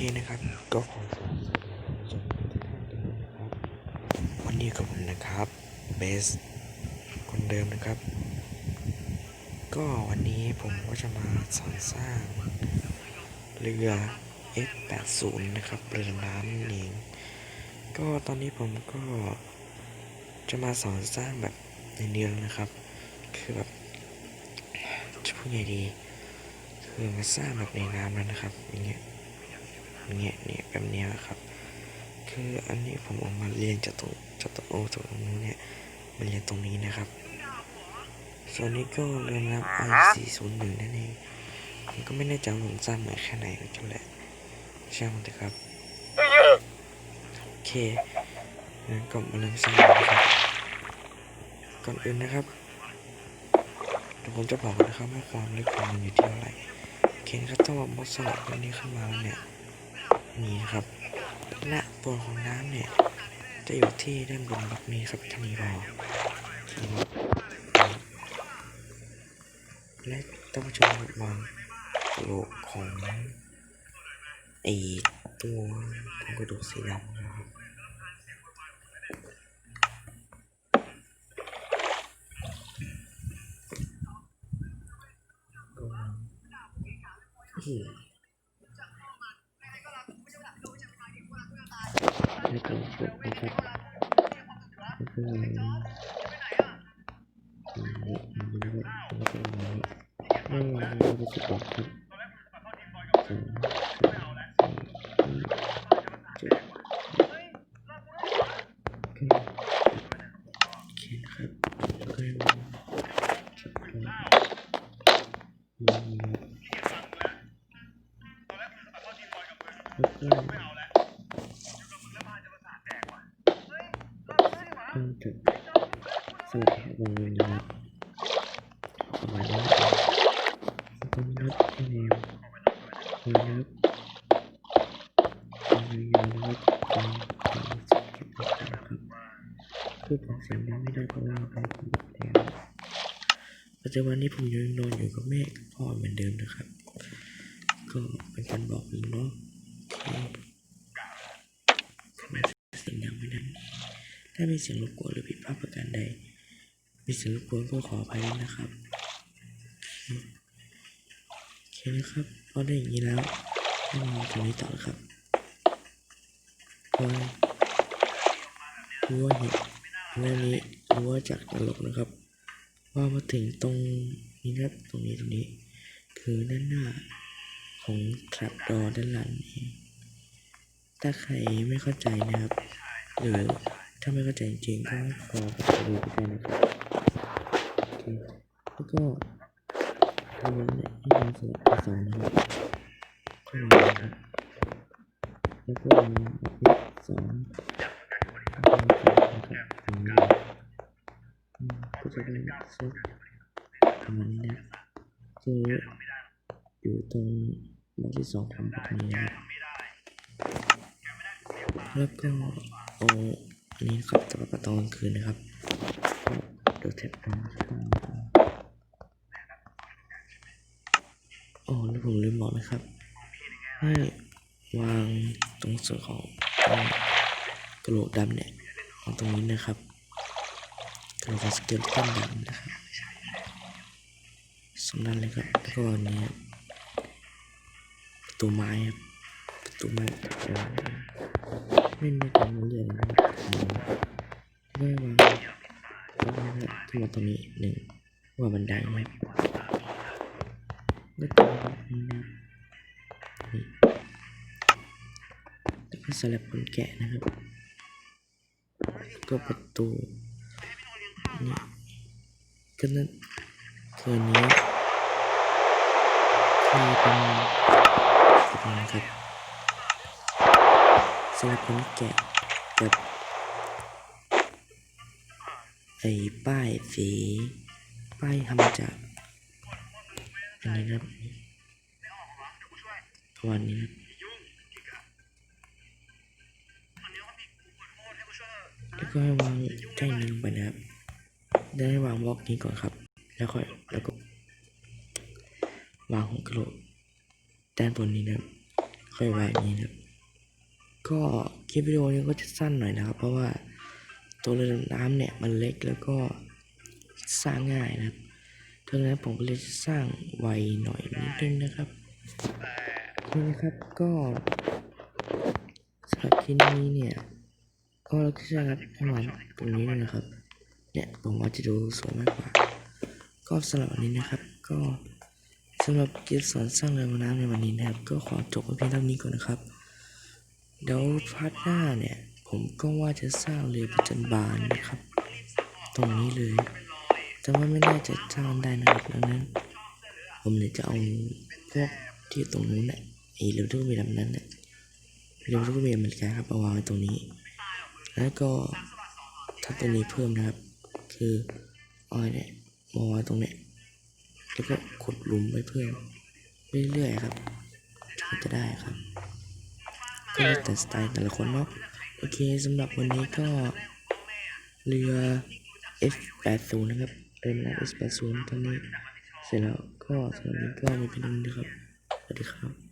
เคนะครับก็ขอสวัสดีผู้ชมทุกท่านด้วยนะครับวันนี้กับผมนะครับเบสคนเดิมนะครับ ก็วันนี้ผมก็จะมาสอนสร้างเรือ F80 นะครับเรือน้ำนั่งก็ตอนนี้ผมก็จะมาสอนสร้างแบบในเรือนะครับ คือแบบจะพูดไงดี คือมาสร้างแบบในน้ำแล้วนะครับอย่างเงี้ย เงี้ยเนี่ยแบบเนี้ยครับ คืออันนี้ผมออกมาเรียนจากตรงจากตรงโอตรงนู้นเนี่ยมาเรียนตรงนี้นะครับส่วนนี้ก็เรียนรับ i 4 0 1นั่นเองผมก็ไม่แน่ใจผมสร้างเหมือนแค่ไหนกันแหละช่างมันเถอะครับโอเคงั้นก็มาเริ่มสร้างนะครับก่อนอื่นนะครับเดี๋ยวผมจะบอกนะครับว่าความลึกของมันอยู่ที่เท่าไหร่โอเคนะครับถ้าว่ามดสลับตัวนี้ขึ้นมาแล้วเนี่ย นี่ครับ และตัวของน้ำเนี่ย จะอยู่ที่ด้านบนแบบนี้ครับท่านี้พอและต้องชมวางโลกของไอตัวของกระดูกสีดำนะครับก็อืม แล้วก็กดนะครับแล้วก็อย่างนี้อย่างนี้นะครับแล้วก็อย่างนี้ไม่วางแล้วก็จะกดครับสองสามสี่เจ็ดโอเคโอเคนะครับแล้วก็ให้วางจับครับนี่ครับแล้วก็ จุดสลับวงเงินนะครับประมาณนี้ครับแล้วก็นับให้แนวนะครับวงเงินนะครับตามความสุขเก็บนะครับพูดออกเสียงดังไม่ได้เพราะว่าเป็นผมแล้วปัจจุบันนี้ผมยังนอนอยู่กับแม่พ่อเหมือนเดิมนะครับ ก็เป็นการบอกผมเนาะทำไมเสียงดังไม่ได้ ถ้ามีเสียงรบกวนหรือผิดพลาดประการใด มีเสียงรบกวนก็ขออภัยนะครับโอเคนะครับพอได้อย่างนี้แล้วให้มาตรงนี้ต่อครับก็รู้ว่าเห็นเรื่องนี้รู้ว่าจากตลกนะครับ ว่ามาถึงตรงนี้ครับตรงนี้ตรงนี้ คือด้านหน้าของ trap door ด้านหลังนี้ถ้าใครไม่เข้าใจนะครับ หรือ ถ้าไม่เข้าใจจริงก็ขอไปดูกันนะครับโอเคแล้วก็ทำวันเนี่ยให้มาสลับภาษานะครับข้างนะครับแล้วก็วางแบบนี้สองแล้วก็วาอังนี้เลยอืมก็จะได้ซุปประมาณนี้นะคืออยู่ตรงบล็อกที่สองของตรงนี้แล้วก็เอาอั นนี้นะครับสำหรับตอนกลางคืนนะครับ ดูแท็บกันอ๋อแล้วผมลืมบอกนะครับ ให้วางตรงส่วนของกระโหลกดำเนี่ยของตรงนี้นะครับกระโหลกของสเกลตันดำนะครับสองด้นเลยครับแล้วก็อันนี้ประตูไม้ครับประตูไม้ เอ่ไม่มีการเรียนนะครับไม่วางแล้วก็ขึ้นมาตรงนี้หนึ่งว่าบันไดนะครับแล้วก็นี่นะนี่แล้วก็สลับคนแกะนะครับ ก็ประตูนี่ก็นั่นคืนนี้คือเป็นแบบนี้ครับ สลับคนแกะกับไอ้ป้ายสีป้ายทำจากอันนี้นะครับประมาณนี้ครับแล้วก็ให้วางใกล้นี้ลงไปนะครับ ได้ให้วางบล็อกนี้ก่อนครับ แล้วค่อยแล้วก็ วางหัวกระโหลกด้านบนนี้นะครับ ค่อยไว้อย่างนี้นะครับ ก็คลิปวิดีโอนี้ก็จะสั้นหน่อยนะครับ เพราะว่าตัวเรือดำน้ำเนี่ยมันเล็กแล้วก็สร้างง่ายนะครับดังนั้นผมก็เลยจะสร้างไวหน่อยนิดนึงนะครับนี่นะครับก็สำหรับที่นี้เนี่ย ก็เราก็จะรัดให้มันตรงนี้ด้วยนะครับ เนี่ยผมว่าจะดูสวยมากกว่า ก็สำหรับวันนี้นะครับ ก็สำหรับกิจสอนสร้างเรือดำน้ำในวันนี้นะครับ ก็ขอจบไว้เพียงเท่านี้ก่อนนะครับ เดี๋ยวพาร์ทหน้าเนี่ย ผมก็ว่าจะสร้างเรือประจันบานนะครับ ตรงนี้เลย แต่ว่าไม่น่าจะสร้างได้นะครับดังนั้น ผมเลยจะเอาพวกที่ตรงนู้นเนี่ยไอเรือทุกเรือลำนั้นเนี่ยเรือทุกเรือเหมือนกันครับเอาวางไว้ตรงนี้ แล้วก็ถ้าตรงนี้เพิ่มนะครับ คืออาไอ้เนี่ยมาวางตรงเนี้ยแล้วก็ขุดหลุมไว้เพิ่มเรื่อยๆครับก็จะได้ครับ แล้วแต่สไตล์แต่ละคนเนาะโอเคสำหรับวันนี้ก็เรือ F80 นะครับเรือนะ F80 ตอนนี้เสร็จแล้วก็สำหรับวันนี้ก็มีเพียงเท่านี้นะครับสวัสดีครับ